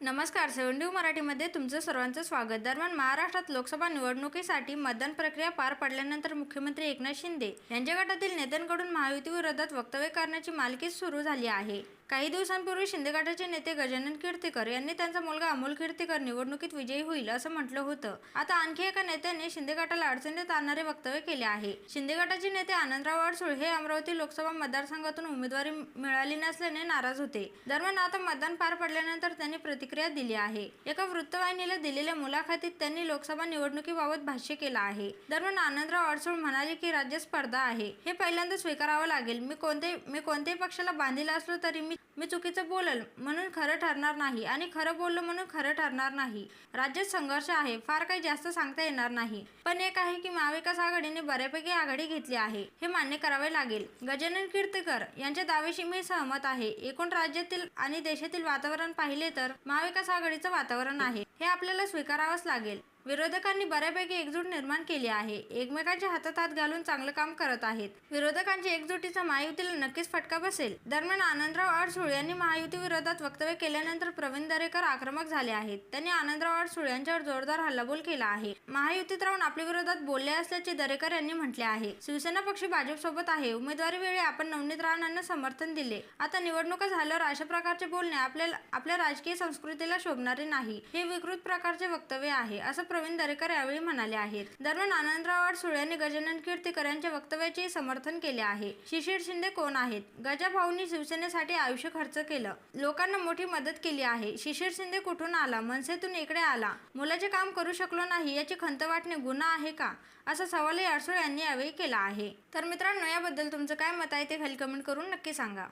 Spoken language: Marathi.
नमस्कार सेवंडीव मराठीमध्ये तुमचं सर्वांचं स्वागत. दरम्यान महाराष्ट्रात लोकसभा निवडणुकीसाठी मतदान प्रक्रिया पार पडल्यानंतर मुख्यमंत्री एकनाथ शिंदे यांच्या गटातील नेत्यांकडून महायुती विरोधात वक्तव्य करण्याची मालकीच सुरू झाली आहे. काही दिवसांपूर्वी शिंदे गटाचे नेते गजानन कीर्तीकर यांनी त्यांचा मुलगा अमोल कीर्तीकर निवडणुकीत विजयी होईल असं म्हटलं होतं. आता आणखी एका नेत्याने शिंदे गटाला अडचणीत आणणारे वक्तव्य केले आहे. शिंदे गटाचे नेते आनंदराव अडसूळ हे अमरावती लोकसभा मतदारसंघातून उमेदवारी मिळाली नसल्याने नाराज होते. दरम्यान आता मतदान पार पडल्यानंतर त्यांनी प्रतिक्रिया दिली आहे. एका वृत्तवाहिनीला दिलेल्या मुलाखतीत त्यांनी लोकसभा निवडणुकीबाबत भाष्य केलं आहे. दरम्यान आनंदराव अडसूळ म्हणाले की राज्य स्पर्धा आहे. हे पहिल्यांदा स्वीकारावं लागेल. मी कोणते मी कोणत्याही पक्षाला बांधील असलो तरी मी मी चुकीचं बोलल म्हणून खरं ठरणार नाही आणि खरं बोललो म्हणून खरं ठरणार नाही. राज्यात संघर्ष आहे फार काही जास्त सांगता येणार नाही. पण एक आहे की महाविकास आघाडीने बऱ्यापैकी आघाडी घेतली आहे हे मान्य करावे लागेल. गजानन कीर्तकर यांच्या दावेशी मी सहमत आहे. एकूण राज्यातील आणि देशातील वातावरण पाहिले तर महाविकास आघाडीचं वातावरण आहे हे आपल्याला स्वीकारावंच लागेल. विरोधकांनी बऱ्यापैकी एकजूट निर्माण केली आहे. एकमेकांच्या हातात हात घालून चांगलं काम करत आहेत. विरोधकांच्या एकजुटीचा महायुतीला नक्कीच फटका बसेल. दरम्यान आनंदराव अडसूळ यांनी महायुती विरोधात वक्तव्य केल्यानंतर प्रवीण दरेकर आक्रमक झाले आहेत. त्यांनी आनंदराव अडसूळ यांच्यावर जोरदार हल्लाबोल केला आहे. महायुतीत राहून आपल्या विरोधात बोलले असल्याचे दरेकर यांनी म्हटले आहे. शिवसेना पक्ष भाजपसोबत आहे. उमेदवारी वेळी आपण नवनीत राणांना समर्थन दिले. आता निवडणुका झाल्यावर अशा प्रकारचे बोलणे आपल्याला आपल्या राजकीय संस्कृतीला शोभणारे नाही. हे विकृत प्रकारचे वक्तव्य आहे असं प्रवीण दरेकर यावेळी म्हणाले आहेत. दरम्यान आनंदराव अडसूळ यांनी गजानन कीर्तीकर यांच्या वक्तव्याचे समर्थन केले आहे. शिशिर शिंदे कोण आहेत? गजा भाऊंनी शिवसेनेसाठी आयुष्य खर्च केलं. लोकांना मोठी मदत केली आहे. शिशिर शिंदे कुठून आला? मनसेतून इकडे आला. मुलाचे काम करू शकलो नाही याची खंत वाटणे गुन्हा आहे का? असा सवालही अडसूळ यांनी यावेळी केला आहे. तर मित्रांनो याबद्दल तुमचं काय मत आहे ते खाली कमेंट करून नक्की सांगा.